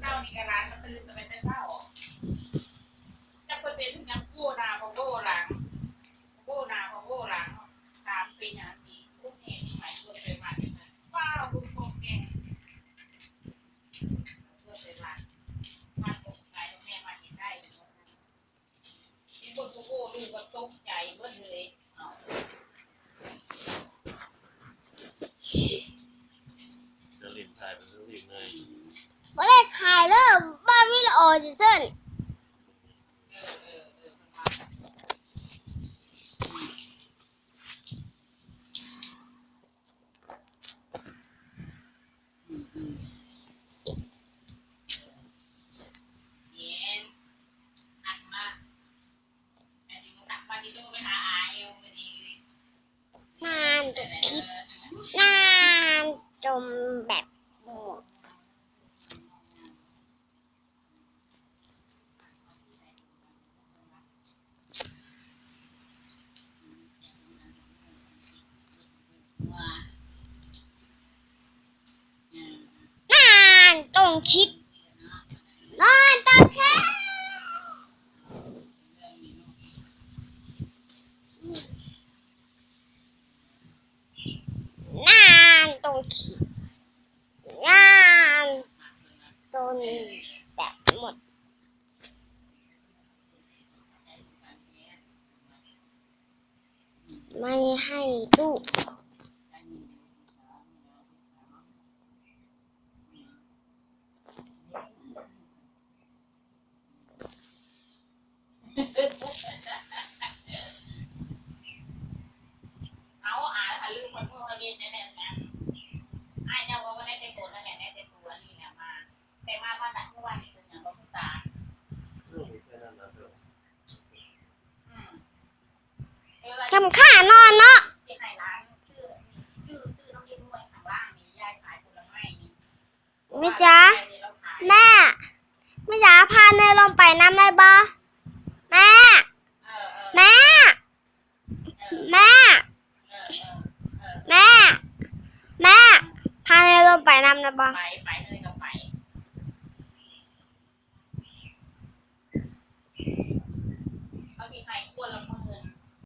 เช้านี่ก็ร้านก็ตื่นแต่เป็นแต่เช้าจะเพิ่นเป็นยังโก้นาของโก้หลังโก้นาของโก้หลังตามเป็นอย่างนี้ทุกเหตุหมายตัวเป็นมาว้าวคุณโกงแกเพื่อเป็นมามาตกใจแม่มาที่ใช่ที่บนโกโก้ดูก็ตกใจเบิดเลยเอา จะลินถ่ายเป็นลินเลย บ่ได้ขายเริ่มบ้าวิลโอซิเซน เออเออเออมันมา เย็นหักมาอันนี้มันตักมาที่ตู้ไปหาอายเอาไปดี นาน เออ คิด เออนานจม แบบโหมดว่นต้องคิดนานต้องคิดนานต้องคิดนานจนแบบหมด ไม่ให้ลูกเอา จำข้านอนเนาะไหนร้านชื่อชื่อชื่อน้องยิ้มด้วยข้างล่างยายขายผลไม้นี่มิจ้ะแม่มิจ๊ะพาเนยลงไปน้ำได้บ่แม่แม่แม่แม่แม่พาเนยลงไปน้ำได้บ่เอาสิไปควรละมื